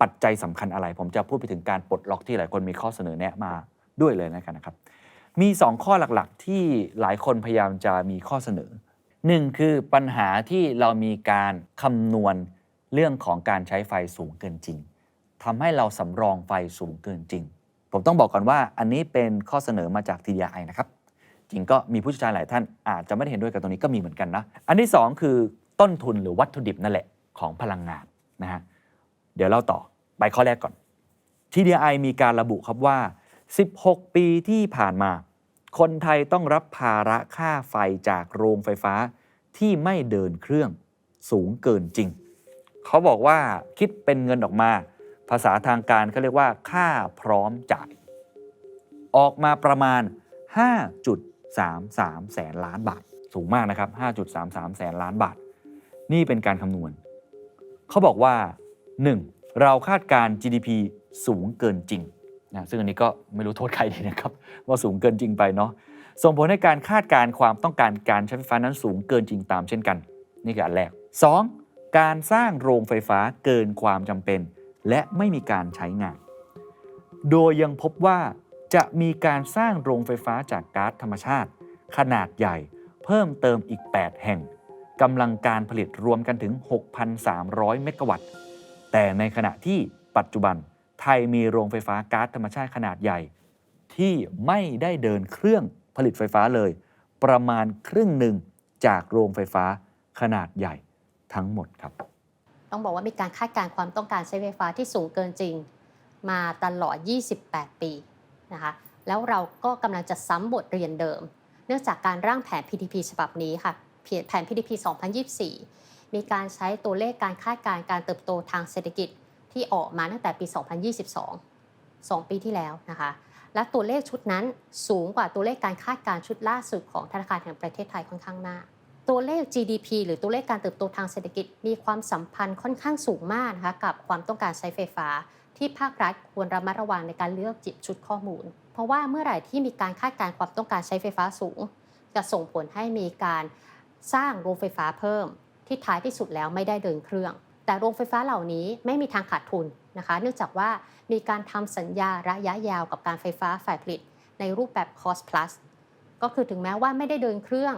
ปัจจัยสำคัญอะไร ผมจะพูดไปถึงการปลดล็อกที่หลายคนมีข้อเสนอแนะมาด้วยเลยนะกันนะครับ มี 2 ข้อหลักๆ ที่หลายคนพยายามจะมีข้อเสนอหนึ่งคือปัญหาที่เรามีการคำนวณเรื่องของการใช้ไฟสูงเกินจริงทำให้เราสำรองไฟสูงเกินจริง ผมต้องบอกก่อนว่าอันนี้เป็นข้อเสนอมาจาก TDI นะครับ จริงก็มีผู้เชี่ยวชาญหลายท่านอาจจะไม่ได้เห็นด้วยกับตรงนี้ก็มีเหมือนกันนะ อันที่ 2 คือต้นทุนหรือวัตถุดิบนั่นแหละของพลังงานนะฮะ เดี๋ยวเล่าต่อ ไปข้อแรกก่อน TDI มีการระบุครับว่า 16 ปีที่ผ่านมา คนไทยต้องรับภาระค่าไฟจากโรงไฟฟ้าที่ไม่เดินเครื่องสูงเกินจริง เขาบอกว่าคิดเป็นเงินออกมา ภาษาทางการเขาเรียกว่า ค่าพร้อมจ่าย ออกมาประมาณ 5.33 แสนล้านบาท สูงมากนะครับ 5.33 แสนล้านบาท นี่เป็นการคำนวณ เขาบอกว่า 1. เราคาดการ GDP สูงเกินจริงนะซึ่งอันนี้ก็ไม่รู้โทษใครดีนะครับ ว่าสูงเกินจริงไปเนาะส่งผลให้การคาดการความต้องการการใช้ไฟฟ้านั้นสูงเกินจริงตามเช่นกัน นี่คืออันแรก 2. การสร้างโรงไฟฟ้าเกินความจำเป็น และไม่มีการใช้งาน โดยยังพบว่าจะมีการสร้างโรงไฟฟ้าจากก๊าซธรรมชาติ ขนาดใหญ่เพิ่มเติมอีก 8 แห่งกำลังการผลิตรวมกันถึง 6,300 เมกะวัตต์ แต่ในขณะที่ปัจจุบันไทยมีโรงไฟฟ้าก๊าซธรรมชาติขนาดใหญ่ ที่ไม่ได้เดินเครื่องผลิตไฟฟ้าเลย ประมาณครึ่งหนึ่งจากโรงไฟฟ้าขนาดใหญ่ทั้งหมดครับ ต้องบอกว่ามีการคาดการณ์ความต้องการใช้ไฟฟ้าที่สูงเกินจริง มาตลอด 28 ปีนะคะแล้วเราก็กำลังจะซ้ำบทเรียนเดิม เนื่องจากการร่างแผน PDP ฉบับนี้ค่ะแผน PDP 2024 มีการใช้ตัวเลขการคาดการณ์การเติบโตทางเศรษฐกิจที่ออกมาตั้งแต่ปี 2022 2 ปีที่แล้วนะคะ และตัวเลขชุดนั้นสูงกว่าตัวเลขการคาดการณ์ชุดล่าสุดของธนาคารแห่งประเทศไทยค่อนข้างมากตัวเลข GDP หรือตัวเลขการเติบโตทางเศรษฐกิจ มีความสัมพันธ์ค่อนข้างสูงมากนะคะกับความต้องการใช้ไฟฟ้า ที่ภาครัฐควรระมัดระวังในการเลือกจิบชุดข้อมูล เพราะว่าเมื่อไหร่ที่มีการคาดการณ์ความต้องการใช้ไฟฟ้าสูง จะส่งผลให้มีการสร้างโรงไฟฟ้าเพิ่ม ที่ท้ายที่สุดแล้วไม่ได้เดินเครื่อง แต่โรงไฟฟ้าเหล่านี้ไม่มีทางขาดทุนนะคะ เนื่องจากว่ามีการทำสัญญาระยะยาวกับการไฟฟ้าฝ่ายผลิต ในรูปแบบ cost plus ก็คือถึงแม้ว่าไม่ได้เดินเครื่อง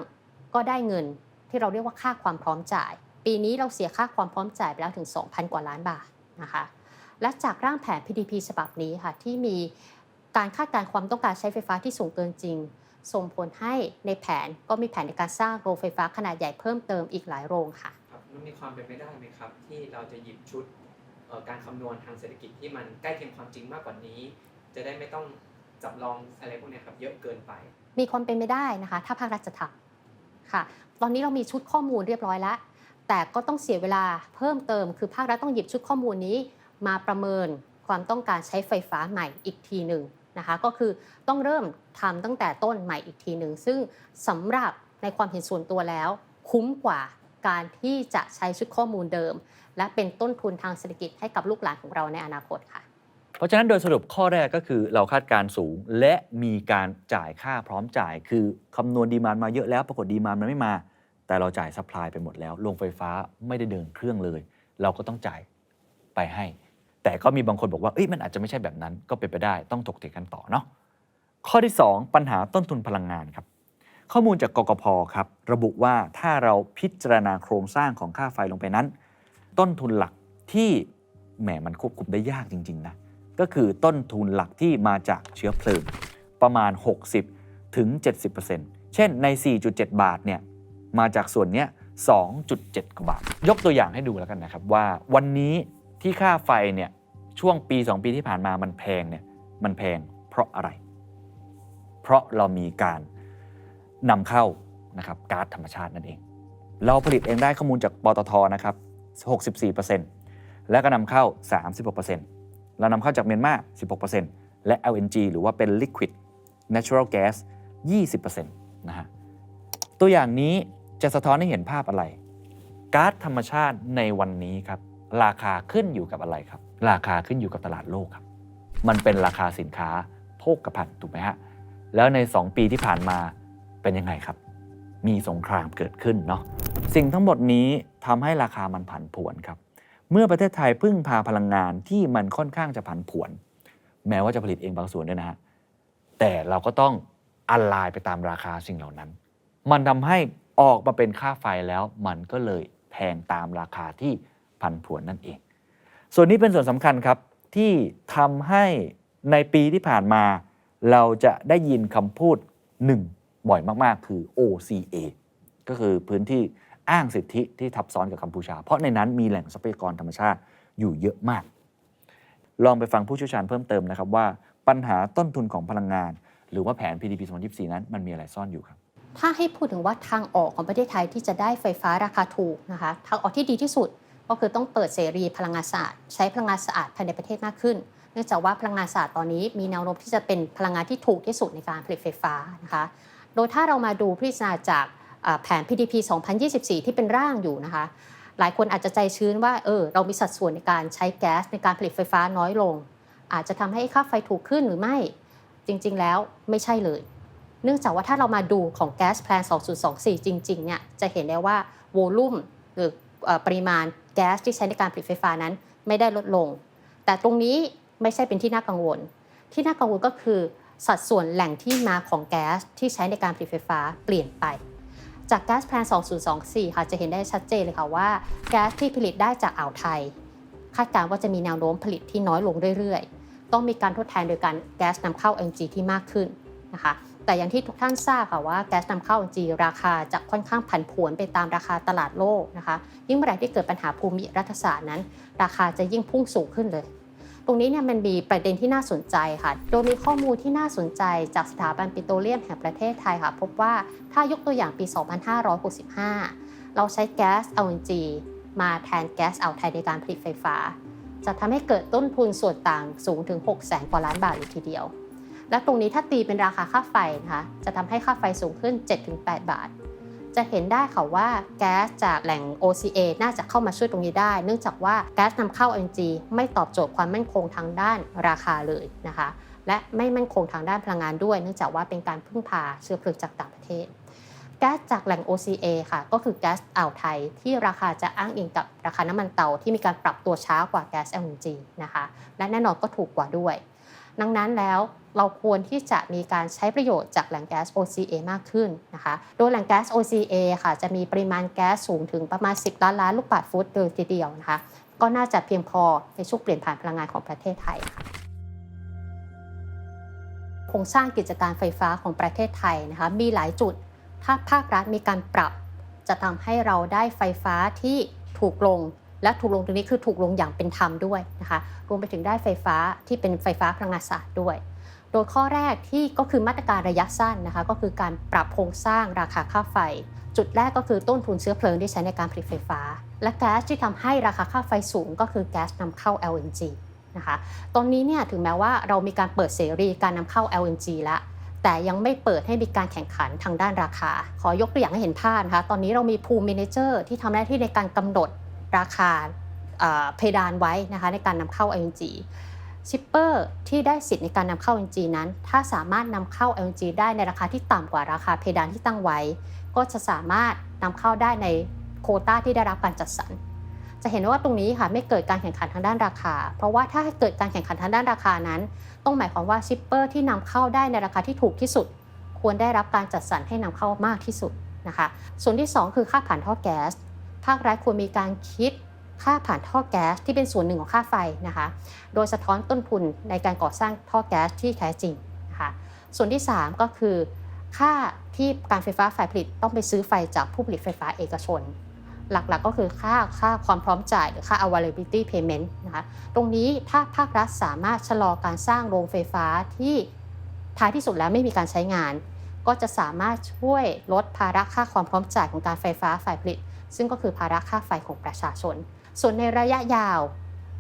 ก็ได้เงินที่เราเรียกว่าค่าความพร้อมจ่าย ปีนี้เราเสียค่าความพร้อมจ่ายไปแล้วถึง 2,000 กว่าล้านบาทนะคะและจากร่างแผน PDP ฉบับนี้ค่ะที่มีการคาดการณ์ความต้องการใช้ไฟฟ้าที่สูงเกินจริง ส่งผลให้ในแผนก็มีแผนในการสร้างโรงไฟฟ้าขนาดใหญ่เพิ่มเติมอีกหลายโรงค่ะครับมันมีความเป็นไปได้ไหมครับ ที่เราจะหยิบชุดเอ่อการคำนวณทางเศรษฐกิจที่มันใกล้เคียงความจริงมากกว่านี้ จะได้ไม่ต้องจับลองอะไรพวกเนี้ยครับเยอะเกินไป มีความเป็นไปได้นะคะ ถ้าภาครัฐจะทำค่ะ ตอนนี้เรามีชุดข้อมูลเรียบร้อยแล้ว แต่ก็ต้องเสียเวลาเพิ่มเติม คือภาครัฐต้องหยิบชุดข้อมูลนี้ มาประเมินความต้องการใช้ไฟฟ้าใหม่อีกทีหนึ่ง นะคะ ก็คือต้องเริ่มทำตั้งแต่ต้นใหม่อีกทีหนึ่งซึ่งสำหรับในความเห็นส่วนตัวแล้ว คุ้มกว่าการที่จะใช้ชุดข้อมูลเดิม และเป็นต้นทุนทางเศรษฐกิจให้กับลูกหลานของเราในอนาคตค่ะ เพราะฉะนั้นโดยสรุปข้อแรกก็คือเราคาดการณ์สูงและมีการจ่ายค่าพร้อมจ่าย คือคำนวณดีมานมาเยอะแล้วปรากฏดีมานมันไม่มา แต่เราจ่ายซัพพลายไปหมดแล้วโรงไฟฟ้าไม่ได้เดินเครื่องเลย เราก็ต้องจ่ายไปให้ แต่ก็มีบางคนบอกว่าเอ้ยมันอาจจะไม่ใช่แบบนั้นก็เป็นไปได้ต้องถกเถียงกันต่อเนาะข้อที่ 2 ปัญหาต้นทุนพลังงานครับ ข้อมูลจากกกพครับ ระบุว่าถ้าเราพิจารณาโครงสร้างของค่าไฟลงไปนั้น ต้นทุนหลักที่แหมมันควบคุมได้ยากจริงๆนะก็คือต้นทุนหลักที่มาจากเชื้อเพลิงประมาณ 60ถึง70%เช่นใน 4.7 บาทเนี่ยมาจากส่วนเนี้ย2.7 กว่าบาท ยกตัวอย่างให้ดูแล้วกันนะครับว่าวันนี้ ที่ค่าไฟเนี่ยช่วงปี 2 ปีที่ผ่านมามันแพงเนี่ยมันแพงเพราะอะไร เพราะเรามีการนำเข้านะครับก๊าซธรรมชาตินั่นเอง เราผลิตเองได้ข้อมูลจากปตทนะครับ 64%แล้วก็นำเข้า 36%เรานำเข้าจากเมียนมา 16%และ LNG หรือว่าเป็น liquid natural gas 20%นะฮะตัวอย่างนี้จะสะท้อนให้เห็นภาพอะไรก๊าซธรรมชาติในวันนี้ครับ ราคาขึ้นอยู่กับอะไรครับ ราคาขึ้นอยู่กับตลาดโลกครับ มันเป็นราคาสินค้าโภคภัณฑ์ถูกไหมฮะ แล้วใน 2 ปีที่ผ่านมาเป็นยังไงครับ มีสงครามเกิดขึ้นเนาะ สิ่งทั้งหมดนี้ทำให้ราคามันผันผวนครับ เมื่อประเทศไทยพึ่งพาพลังงานที่มันค่อนข้างจะผันผวน แม้ว่าจะผลิตเองบางส่วนด้วยนะฮะ แต่เราก็ต้องอลไลน์ไปตามราคาสิ่งเหล่านั้น มันทำให้ออกมาเป็นค่าไฟแล้วมันก็เลยแพงตามราคาที่ ผันผวนนั่นเอง ส่วนนี้เป็นส่วนสำคัญครับที่ทำให้ในปีที่ผ่านมา เราจะได้ยินคำพูดหนึ่งบ่อยมากๆ คือ OCA ก็คือพื้นที่อ้างสิทธิที่ทับซ้อนกับกัมพูชา เพราะในนั้นมีแหล่งทรัพยากรธรรมชาติอยู่เยอะมาก ลองไปฟังผู้เชี่ยวชาญเพิ่มเติมนะครับว่าปัญหาต้นทุนของพลังงาน หรือว่าแผน PDP 2024 นั้นมันมีอะไรซ่อนอยู่ครับ ถ้าให้พูดถึงว่าทางออกของประเทศไทยที่จะได้ไฟฟ้าราคาถูกนะคะ ทางออกที่ดีที่สุด ก็คือต้องเปิดเสรีพลังงานสะอาดใช้พลังงานสะอาดภายในประเทศมากขึ้น เนื่องจากว่าพลังงานสะอาดตอนนี้มีแนวโน้มที่จะเป็นพลังงานที่ถูกที่สุดในการผลิตไฟฟ้านะคะโดยถ้าเรามาดูพิจารณาจากอ่าแผน PDP 2024 ที่เป็นร่างอยู่นะคะ หลายคนอาจจะใจชื้นว่าเออเรามีสัดส่วนในการใช้แก๊สในการผลิตไฟฟ้าน้อยลง อาจจะทำให้ค่าไฟถูกขึ้นหรือไม่จริง ๆ แล้วไม่ใช่เลย เนื่องจากว่าถ้าเรามาดูของแก๊สแพลน 2024 จริงๆเนี่ยจะเห็นได้ว่าโวลูมหรือปริมาณ แก๊สที่ใช้ในการผลิตไฟฟ้านั้นไม่ได้ลดลง แต่ตรงนี้ไม่ใช่เป็นที่น่ากังวล ที่น่ากังวลก็คือ สัดส่วนแหล่งที่มาของแก๊สที่ใช้ในการผลิตไฟฟ้าเปลี่ยนไป จากแก๊สแพลน2024 ค่ะจะเห็นได้ชัดเจนเลยค่ะว่าแก๊สที่ผลิตได้จากอ่าวไทย คาดการณ์ว่าจะมีแนวโน้มผลิตที่น้อยลงเรื่อยๆ ต้องมีการทดแทนโดยการแก๊สนำเข้า LNG ที่มากขึ้นนะคะ แต่อย่างที่ทุกท่านทราบค่ะว่าแก๊สนำเข้า LNG ราคาจะค่อนข้างผันผวนไปตามราคาตลาดโลกนะคะ ยิ่งเมื่อไหร่ที่เกิดปัญหาภูมิรัฐศาสตร์นั้น ราคาจะยิ่งพุ่งสูงขึ้นเลย ตรงนี้เนี่ยมันมีประเด็นที่น่าสนใจค่ะ โดยมีข้อมูลที่น่าสนใจจากสถาบันปิโตรเลียมแห่งประเทศไทยค่ะ พบว่าถ้ายกตัวอย่างปี 2565 เราใช้แก๊ส LNG มาแทนแก๊สอ่าไทยในการผลิตไฟฟ้า จะทำให้เกิดต้นทุนส่วนต่างสูงถึง6แสนกว่าล้านบาทเลยทีเดียว และตรงนี้ถ้าตีเป็นราคาค่าไฟนะคะจะทำให้ค่าไฟสูงขึ้น 7-8 บาท จะเห็นได้ค่ะว่าแก๊สจากแหล่ง OCA น่าจะเข้ามาช่วยตรงนี้ได้ เนื่องจากว่าแก๊สนำเข้า LNG ไม่ตอบโจทย์ความมั่นคงทางด้านราคาเลยนะคะ และไม่มั่นคงทางด้านพลังงานด้วย เนื่องจากว่าเป็นการพึ่งพาเชื้อเพลิงจากต่างประเทศแก๊สจากแหล่ง OCA ค่ะ ก็คือแก๊สอ่าวไทยที่ราคาจะอ้างอิงกับราคาน้ำมันเตาที่มีการปรับตัวช้ากว่าแก๊ส LNG นะคะ และแน่นอนก็ถูกกว่าด้วย ดังนั้นแล้วเราควรที่จะมีการใช้ประโยชน์จากแหล่งแก๊ส OCA มากขึ้นนะคะ โดยแหล่งแก๊ส OCA ค่ะจะมีปริมาณแก๊สสูงถึงประมาณ 10 ล้านล้านลูกบาศก์ฟุตโดยทีเดียวนะคะ ก็น่าจะเพียงพอในช่วงเปลี่ยนผ่านพลังงานของประเทศไทยค่ะโครงสร้างกิจการไฟฟ้าของประเทศไทยนะคะมีหลายจุด ถ้าภาครัฐมีการปรับ จะทำให้เราได้ไฟฟ้าที่ถูกลง และถูกลงตรงนี้คือถูกลงอย่างเป็นธรรมด้วยนะคะรวมไปถึงได้ไฟฟ้าที่เป็นไฟฟ้าพลังงานสะอาดด้วย โดยข้อแรกที่ก็คือมาตรการระยะสั้นนะคะก็คือการปรับโครงสร้างราคาค่าไฟ จุดแรกก็คือต้นทุนเชื้อเพลิงที่ใช้ในการผลิตไฟฟ้า และแก๊สที่ทำให้ราคาค่าไฟสูง ก็คือแก๊สนำเข้า LNG นะคะตอนนี้เนี่ยถึงแม้ว่าเรามีการเปิดเสรีการนำเข้า LNG แล้วแต่ยังไม่เปิดให้มีการแข่งขันทางด้านราคา ขอยกตัวอย่างให้เห็นภาพนะคะ ตอนนี้เรามีพูล m ม n เจอร์ที่ทำหน้าที่ในการกำหนด ราคาเพดานไว้นะคะในการนำเข้า LNG ชิปเปอร์ที่ได้สิทธิ์ในการนำเข้า LNG นั้น ถ้าสามารถนำเข้า LNG ได้ในราคาที่ต่ำกว่าราคาเพดานที่ตั้งไว้ ก็จะสามารถนำเข้าได้ในโคต้าที่ได้รับการจัดสรร จะเห็นว่าตรงนี้ค่ะไม่เกิดการแข่งขันทางด้านราคา เพราะว่าถ้าเกิดการแข่งขันทางด้านราคานั้น ต้องหมายความว่าชิปเปอร์ที่นำเข้าได้ในราคาที่ถูกที่สุด ควรได้รับการจัดสรรให้นำเข้ามากที่สุดนะคะ ส่วนที่ 2 คือค่าผ่านท่อแก๊ส ภาครัฐควรมีการคิดค่าผ่านท่อแก๊สที่เป็นส่วนหนึ่งของค่าไฟนะคะ โดยสะท้อนต้นทุนในการก่อสร้างท่อแก๊สที่แท้จริงนะคะ ส่วนที่ 3 ก็คือ ค่าที่การไฟฟ้าฝ่ายผลิตต้องไปซื้อไฟจากผู้ผลิตไฟฟ้าเอกชน หลักๆก็คือค่าค่าความพร้อมจ่ายหรือค่า availability payment นะคะ ตรงนี้ถ้าภาครัฐสามารถชะลอการสร้างโรงไฟฟ้าที่ท้ายที่สุดแล้วไม่มีการใช้งาน ก็จะสามารถช่วยลดภาระค่าความพร้อมจ่ายของการไฟฟ้าฝ่ายผลิต ซึ่งก็คือภาระค่าไฟของประชาชน ส่วนในระยะยาว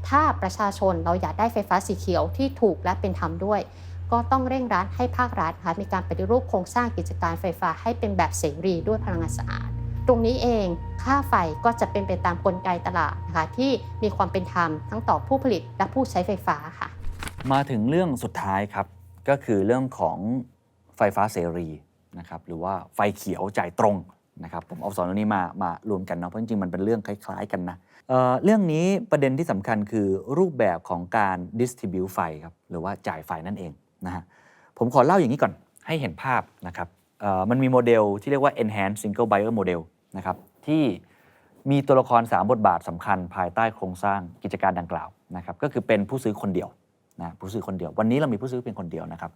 ถ้าประชาชนเราอยากได้ไฟฟ้าสีเขียวที่ถูกและเป็นธรรมด้วย ก็ต้องเร่งรัดให้ภาครัฐนะคะมีการปฏิรูปโครงสร้างกิจการไฟฟ้าให้เป็นแบบเสรีด้วยพลังงานสะอาดตรงนี้เองค่าไฟก็จะเป็นไปตามกลไกตลาดนะคะที่มีความเป็นธรรมทั้งต่อผู้ผลิตและผู้ใช้ไฟฟ้าค่ะ มาถึงเรื่องสุดท้ายครับ ก็คือเรื่องของไฟฟ้าเสรีนะครับหรือว่าไฟเขียวจ่ายตรง นะครับผมเอาสองเรื่องนี้มามารวมกันเนาะเพราะจริงๆมันเป็นเรื่องคล้ายๆ กันนะเเรื่องนี้ประเด็นที่สำคัญคือรูปแบบของการ distribute ไฟครับหรือว่าจ่ายไฟนั่นเองนะฮะผมขอเล่าอย่างนี้ก่อนให้เห็นภาพนะครับมันมีโมเดลที่เรียกว่า enhanced single buyer model นะครับที่มีตัวละคร 3 บทบาทสำคัญภายใต้โครงสร้างกิจการดังกล่าวนะครับก็คือเป็นผู้ซื้อคนเดียวนะผู้ซื้อคนเดียว วันนี้เรามีผู้ซื้อเพียงคนเดียวนะครับ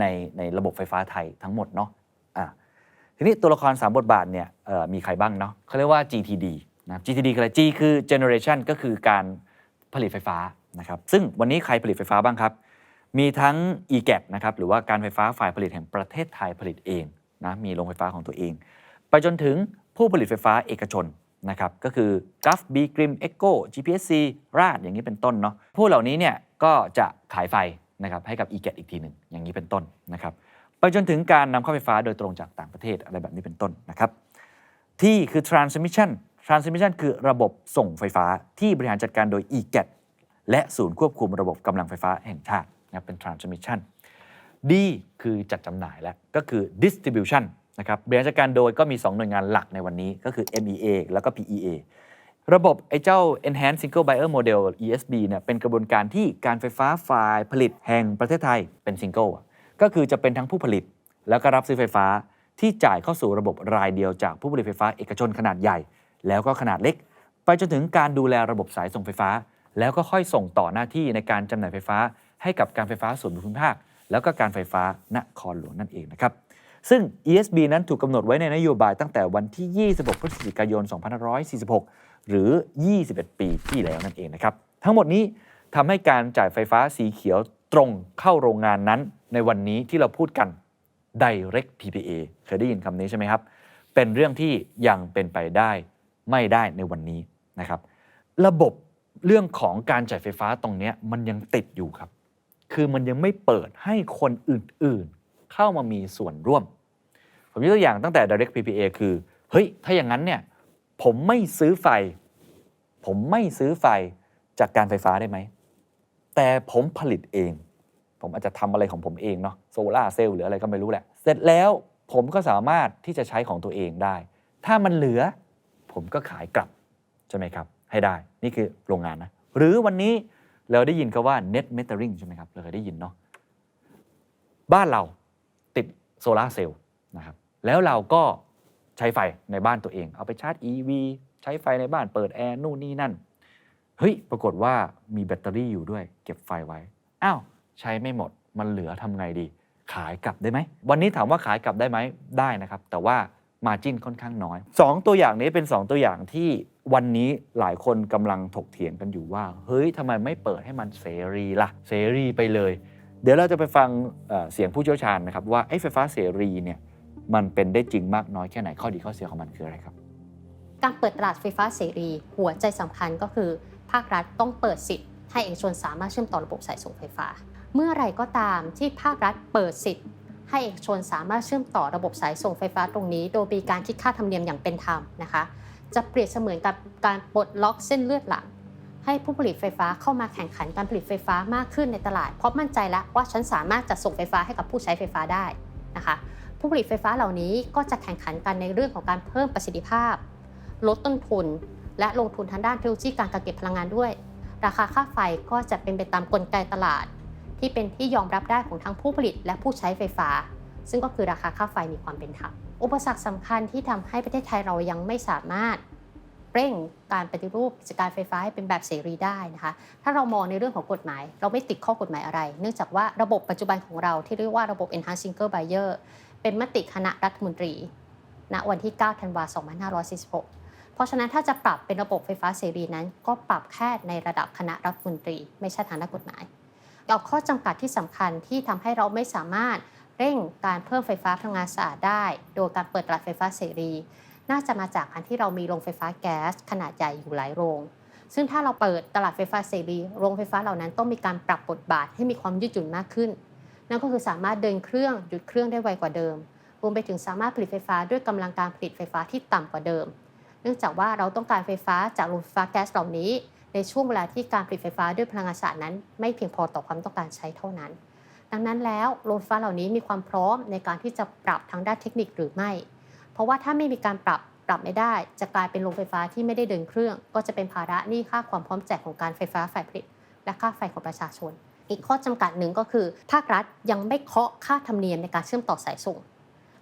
ในในระบบไฟฟ้าไทยทั้งหมดเนาะอะ ทีนี้ตัวละคร 3 บทบาทเนี่ยมีใครบ้างเนาะเขาเรียกว่า GTD นะ GTD คืออะไร G คือ generation ก็คือการผลิตไฟฟ้านะครับซึ่งวันนี้ใครผลิตไฟฟ้าบ้างครับ มีทั้ง EGAT นะครับหรือว่าการไฟฟ้าฝ่ายผลิตแห่งประเทศไทยผลิตเองนะมีโรงไฟฟ้าของตัวเอง ไปจนถึงผู้ผลิตไฟฟ้าเอกชนนะครับก็คือ GUF B Grim Echo GPSC ราดอย่างนี้เป็นต้นเนาะผู้เหล่านี้เนี่ยก็จะขายไฟนะครับให้กับ EGAT อีกทีหนึ่งอย่างนี้เป็นต้นนะครับ ไปจนถึงการนำเข้าไฟฟ้าโดยตรงจากต่างประเทศอะไรแบบนี้เป็นต้นนะครับที่คือ transmission transmission คือระบบส่งไฟฟ้าที่บริหารจัดการโดย EGAT และศูนย์ควบคุมระบบกำลังไฟฟ้าแห่งชาตินะครับเป็น transmission D คือจัดจำหน่ายและก็คือ distribution นะครับบริหารจัดการโดยก็มี 2 หน่วยงานหลักในวันนี้ก็คือ MEA แล้วก็ PEA ระบบไอ้เจ้า Enhanced Single Buyer Model ESB เนี่ยเป็นกระบวนการที่การไฟฟ้าฝ่ายผลิตแห่งประเทศไทยเป็น Single อะก็ ก็คือจะเป็นทั้งผู้ผลิต แล้วก็รับซื้อไฟฟ้าที่จ่ายเข้าสู่ระบบรายเดียวจากผู้ผลิตไฟฟ้าเอกชนขนาดใหญ่ แล้วก็ขนาดเล็ก ไปจนถึงการดูแลระบบสายส่งไฟฟ้า แล้วก็ค่อยส่งต่อหน้าที่ในการจำหน่ายไฟฟ้า ให้กับการไฟฟ้าส่วนภูมิภาค แล้วก็การไฟฟ้านครหลวงนั่นเองนะครับซึ่ง ESB นั้นถูกกำหนดไว้ในนโยบายตั้งแต่วันที่ 26 พฤศจิกายน 2546 หรือ 21 ปีที่แล้วนั่นเองนะครับ ทั้งหมดนี้ทำให้การจ่ายไฟฟ้าสีเขียวตรงเข้าโรงงานนั้น ในวันนี้ที่เราพูดกัน Direct PPA เคยได้ยินคำนี้ใช่ไหมครับ เป็นเรื่องที่ยังเป็นไปได้ไม่ได้ในวันนี้นะครับ ระบบเรื่องของการจ่ายไฟฟ้าตรงนี้มันยังติดอยู่ครับ คือมันยังไม่เปิดให้คนอื่นๆ เข้ามามีส่วนร่วม ผมยกตัวอย่างตั้งแต่ Direct PPA คือเฮ้ยถ้าอย่างนั้นเนี่ยผมไม่ซื้อไฟ ผมไม่ซื้อไฟจากการไฟฟ้าได้ไหม แต่ผมผลิตเอง ผมอาจจะทำอะไรของผมเองเนาะโซลาเซลล์หรืออะไรก็ไม่รู้แหละ เสร็จแล้วผมก็สามารถที่จะใช้ของตัวเองได้ ถ้ามันเหลือ ผมก็ขายกลับ ใช่ไหมครับ ให้ได้นี่คือโรงงานนะ หรือวันนี้เราได้ยินคาว่า net metering ใช่ไหมครับเราเคยได้ยินเนาะบ้านเราติดโซลาเซลล์นะครับแล้วเราก็ใช้ไฟในบ้านตัวเอง เอาไปชาร์จ EV ใช้ไฟในบ้านเปิดแอร์นู่นนี่นั่นเฮ้ยปรากฏว่ามีแบตเตอรี่อยู่ด้วย เก็บไฟไว้อ้าว ใช้ไม่หมด มันเหลือทำไงดี ขายกลับได้ไหม วันนี้ถามว่าขายกลับได้ไหมได้นะครับ แต่ว่ามาจิ้นค่อนข้างน้อย 2 ตัวอย่างนี้เป็น 2 ตัวอย่างที่วันนี้หลายคนกำลังถกเถียงกันอยู่ว่า เฮ้ยทำไมไม่เปิดให้มันเสรีล่ะ เสรีไปเลย เดี๋ยวเราจะไปฟังเเสียงผู้เชี่ยวชาญนะครับว่าไอ้ไฟฟ้าเสรีเนี่ยมันเป็นได้จริงมากน้อยแค่ไหนข้อดีข้อเสียของมันคืออะไรครับ การเปิดตลาดไฟฟ้าเสรี หัวใจสำคัญก็คือ ภาครัฐต้องเปิดสิทธิ์ให้เอกชนสามารถเชื่อมต่อระบบสายส่งไฟฟ้า เมื่อไรก็ตามที่ภาครัฐเปิดสิทธิ์ ให้เอกชนสามารถเชื่อมต่อระบบสายส่งไฟฟ้าตรงนี้ โดยมีการคิดค่าธรรมเนียมอย่างเป็นธรรมนะคะ จะเปรียบเสมือนกับการปลดล็อกเส้นเลือดหลักให้ผู้ผลิตไฟฟ้าเข้ามาแข่งขันการผลิตไฟฟ้ามากขึ้นในตลาด เพราะมั่นใจแล้วว่าฉันสามารถจะส่งไฟฟ้าให้กับผู้ใช้ไฟฟ้าได้นะคะ ผู้ผลิตไฟฟ้าเหล่านี้ก็จะแข่งขันกันในเรื่องของการเพิ่มประสิทธิภาพ ลดต้นทุน และลงทุนทางด้านเทคโนโลยีการกักเก็บพลังงานด้วย ราคาค่าไฟก็จะเป็นไปตามกลไกตลาด ที่เป็นที่ยอมรับได้ของทั้งผู้ผลิตและผู้ใช้ไฟฟ้า ซึ่งก็คือราคาค่าไฟมีความเป็นธรรมอุปสรรคสำคัญที่ทำให้ประเทศไทยเรายังไม่สามารถเร่งการปฏิรูปกิจการไฟฟ้าให้เป็นแบบเสรีได้นะคะ ถ้าเรามองในเรื่องของกฎหมาย เราไม่ติดข้อกฎหมายอะไร เนื่องจากว่าระบบปัจจุบันของเราที่เรียกว่าระบบ Enhanced Single Buyer เป็นมติคณะรัฐมนตรี ณ วันที่ 9 ธันวาคม 2546 เพราะฉะนั้นถ้าจะปรับเป็นระบบไฟฟ้าเสรีนั้น ก็ปรับแค่ในระดับคณะรัฐมนตรี ไม่ใช่ทางด้านกฎหมาย เอาข้อจำกัดที่สำคัญที่ทำให้เราไม่สามารถเร่งการเพิ่มไฟฟ้าพลังงานสะอาดได้ โดยการเปิดตลาดไฟฟ้าเสรี น่าจะมาจากการที่เรามีโรงไฟฟ้าแก๊สขนาดใหญ่อยู่หลายโรง ซึ่งถ้าเราเปิดตลาดไฟฟ้าเสรี โรงไฟฟ้าเหล่านั้นต้องมีการปรับบทบาทให้มีความยืดหยุ่นมากขึ้น นั่นก็คือสามารถเดินเครื่องหยุดเครื่องได้ไวกว่าเดิม รวมไปถึงสามารถผลิตไฟฟ้าด้วยกำลังการผลิตไฟฟ้าที่ต่ำกว่าเดิม เนื่องจากว่าเราต้องการไฟฟ้าจากโรงไฟฟ้าแก๊สเหล่านี้ ช่วงเวลาที่การผลิตไฟฟ้าด้วยพลังงานสะอาดนั้น ไม่เพียงพอต่อความต้องการใช้เท่านั้น ดังนั้นแล้วโรงไฟฟ้าเหล่านี้มีความพร้อมในการที่จะปรับทางด้านเทคนิคหรือไม่ เพราะว่าถ้าไม่มีการปรับปรับไม่ได้ จะกลายเป็นโรงไฟฟ้าที่ไม่ได้เดินเครื่อง ก็จะเป็นภาระหนี้ค่าความพร้อมแจกของการไฟฟ้าฝ่ายผลิต และค่าไฟของประชาชน อีกข้อจำกัดหนึ่งก็คือ ภาครัฐยังไม่เคาะค่าธรรมเนียมในการเชื่อมต่อสายส่ง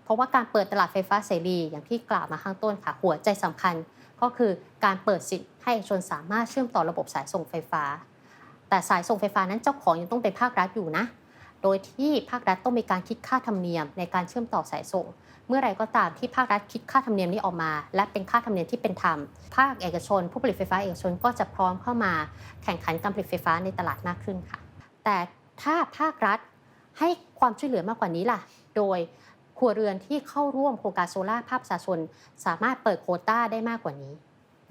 เพราะว่าการเปิดตลาดไฟฟ้าเสรีอย่างที่กล่าวมาข้างต้นค่ะ หัวใจสำคัญก็คือการเปิดสิทธิ์ให้เอกชนสามารถเชื่อมต่อระบบสายส่งไฟฟ้า แต่สายส่งไฟฟ้านั้นเจ้าของยังต้องเป็นภาครัฐอยู่นะ โดยที่ภาครัฐต้องมีการคิดค่าธรรมเนียมในการเชื่อมต่อสายส่ง เมื่อไรก็ตามที่ภาครัฐคิดค่าธรรมเนียมนี้ออกมา และเป็นค่าธรรมเนียมที่เป็นธรรม ภาคเอกชน ผู้ผลิตไฟฟ้าเอกชนก็จะพร้อมเข้ามาแข่งขันการผลิตไฟฟ้าในตลาดมากขึ้นค่ะ แต่ถ้าภาครัฐให้ความช่วยเหลือมากกว่านี้ล่ะ โดย ครัวเรือนที่เข้าร่วมโครงการโซลาร์ภาคประชาชน สามารถเปิดโคต้าได้มากกว่านี้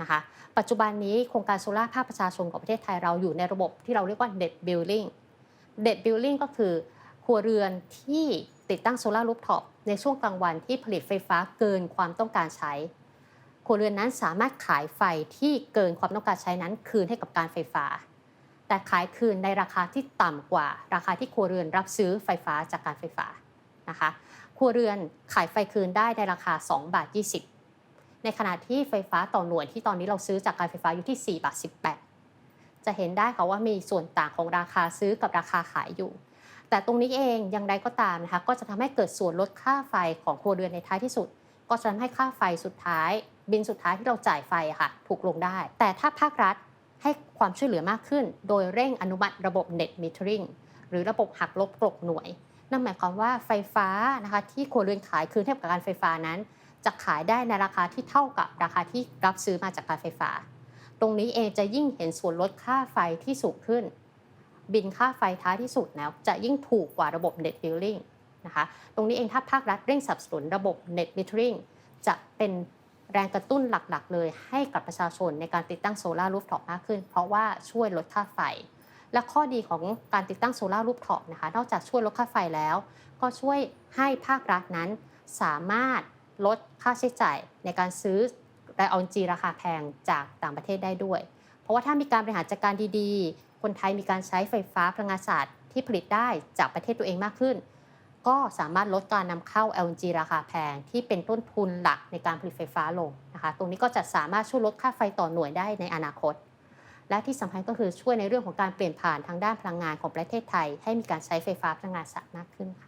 นะคะปัจจุบันนี้โครงการโซลาร์ภาคประชาชนของประเทศไทยเราอยู่ในระบบที่เราเรียกว่า net billing net billing ก็คือ ครัวเรือนที่ติดตั้งโซลาร์รูฟท็อปในช่วงกลางวันที่ผลิตไฟฟ้าเกินความต้องการใช้ ครัวเรือนนั้นสามารถขายไฟที่เกินความต้องการใช้นั้น คืนให้กับการไฟฟ้า แต่ขายคืนในราคาที่ต่ำกว่า ราคาที่ครัวเรือนรับซื้อไฟฟ้าจากการไฟฟ้านะคะ ครัวเรือนขายไฟคืนได้ในราคา 2 บาท 20 ในขณะที่ไฟฟ้าต่อหน่วยที่ตอนนี้เราซื้อจากการไฟฟ้าอยู่ที่ 4 บาท 18 จะเห็นได้ค่ะว่ามีส่วนต่างของราคาซื้อกับราคาขายอยู่ แต่ตรงนี้เองอย่างไรก็ตามนะคะก็จะทำให้เกิดส่วนลดค่าไฟของครัวเรือนในท้ายที่สุด ก็จะทำให้ค่าไฟสุดท้าย บินสุดท้ายที่เราจ่ายไฟค่ะถูกลงได้ แต่ถ้าภาครัฐให้ความช่วยเหลือมากขึ้น โดยเร่งอนุมัติระบบ net metering หรือระบบหักลบกลบหน่วย นั่นหมายความว่าไฟฟ้านะคะที่ครัวเรือนขายคืนให้กับการไฟฟ้านั้น จะขายได้ในราคาที่เท่ากับราคาที่รับซื้อมาจากการไฟฟ้า ตรงนี้เองจะยิ่งเห็นส่วนลดค่าไฟที่สูงขึ้น บินค่าไฟท้ายที่สุดแล้วจะยิ่งถูกกว่าระบบ net billing นะคะตรงนี้เองถ้าภาครัฐเร่งสนับสนุนระบบ net metering จะเป็นแรงกระตุ้นหลักๆ เลยให้กับประชาชนในการติดตั้งโซลารูฟท็อปมากขึ้น เพราะว่าช่วยลดค่าไฟ และข้อดีของการติดตั้งโซลาร์รูฟท็อปนะคะ นอกจากช่วยลดค่าไฟแล้ว ก็ช่วยให้ภาครัฐนั้น สามารถลดค่าใช้จ่ายในการซื้อแรงออนจีราคาแพงจากต่างประเทศได้ด้วย เพราะว่าถ้ามีการบริหารจัดการดีๆ คนไทยมีการใช้ไฟฟ้าพลังงานสะอาดที่ผลิตได้จากประเทศตัวเองมากขึ้น ก็สามารถลดการนำเข้า LNG ราคาแพง ที่เป็นต้นทุนหลักในการผลิตไฟฟ้าลงนะคะ ตรงนี้ก็จะสามารถช่วยลดค่าไฟต่อหน่วยได้ในอนาคต และที่สำคัญก็คือช่วยในเรื่องของการเปลี่ยนผ่านทางด้านพลังงานของประเทศไทย ให้มีการใช้ไฟฟ้าพลังงานสะอาดมากขึ้นค่ะ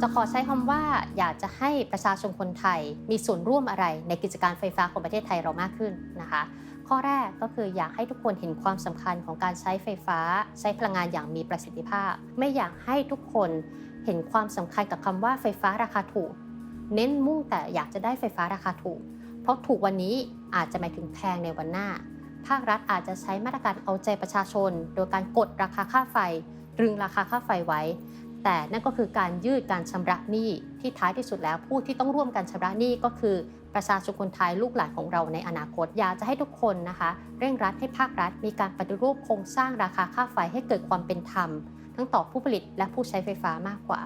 จะขอใช้คำว่าอยากจะให้ประชาชนคนไทยมีส่วนร่วมอะไรในกิจการไฟฟ้าของประเทศไทยเรามากขึ้นนะคะ ข้อแรกก็คืออยากให้ทุกคนเห็นความสำคัญของการใช้ไฟฟ้า ใช้พลังงานอย่างมีประสิทธิภาพ ไม่อยากให้ทุกคนเห็นความสำคัญกับคำว่าไฟฟ้าราคาถูก เน้นมุ่งแต่อยากจะได้ไฟฟ้าราคาถูก ราะถูกวันนี้อาจจะหมายถึงแพงในวันหน้า ภาครัฐอาจจะใช้มาตรการเอาใจประชาชน โดยการกดราคาค่าไฟตรึงราคาค่าไฟไว้ แต่นั่นก็คือการยืดการชำระหนี้ที่ท้ายที่สุดแล้วผู้ที่ต้องร่วมกันชำระหนี้ก็คือประชาชนคนไทยลูกหลานของเราในอนาคตอยากจะให้ทุกคนนะคะ เร่งรัดให้ภาครัฐ มีการปฏิรูปโครงสร้างราคาค่าไฟให้เกิดความเป็นธรรม ทั้งต่อผู้ผลิตและผู้ใช้ไฟฟ้ามากกว่า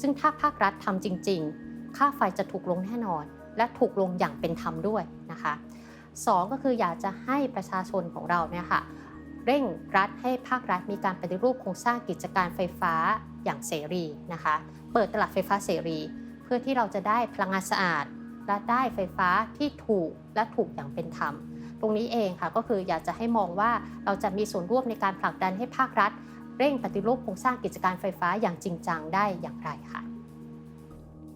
ซึ่งถ้าภาครัฐทำจริง ๆ ค่าไฟจะถูกลงแน่นอน และถูกลงอย่างเป็นธรรมด้วยนะคะสองก็คืออยากจะให้ประชาชนของเราเนี่ยค่ะเร่งรัดให้ภาครัฐมีการปฏิรูปโครงสร้างกิจการไฟฟ้าอย่างเสรีนะคะ เปิดตลาดไฟฟ้าเสรี เพื่อที่เราจะได้พลังงานสะอาด และได้ไฟฟ้าที่ถูกและถูกอย่างเป็นธรรม ตรงนี้เองค่ะก็คืออยากจะให้มองว่าเราจะมีส่วนร่วมในการผลักดันให้ภาครัฐ เร่งปฏิรูปโครงสร้างกิจการไฟฟ้าอย่างจริงจังได้อย่างไรค่ะ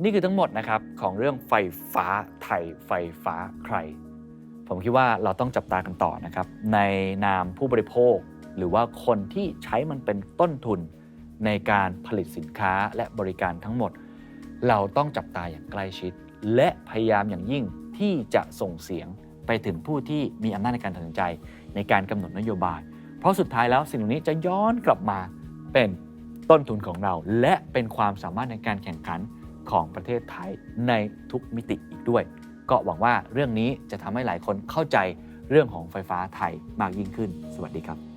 นี่คือทั้งหมดนะครับของเรื่องไฟฟ้าไทยไฟฟ้าใคร ผมคิดว่าเราต้องจับตากันต่อนะครับ ในนามผู้บริโภค หรือว่าคนที่ใช้มันเป็นต้นทุนในการผลิตสินค้าและบริการทั้งหมด เราต้องจับตาอย่างใกล้ชิด และพยายามอย่างยิ่งที่จะส่งเสียงไปถึงผู้ที่มีอำนาจในการตัดสินใจ ในการกำหนดนโยบาย เพราะสุดท้ายแล้วสิ่งเหล่านี้จะย้อนกลับมาเป็นต้นทุนของเรา และเป็นความสามารถในการแข่งขัน ของประเทศไทยในทุกมิติอีกด้วย ก็หวังว่าเรื่องนี้จะทำให้หลายคนเข้าใจเรื่องของไฟฟ้าไทยมากยิ่งขึ้น สวัสดีครับ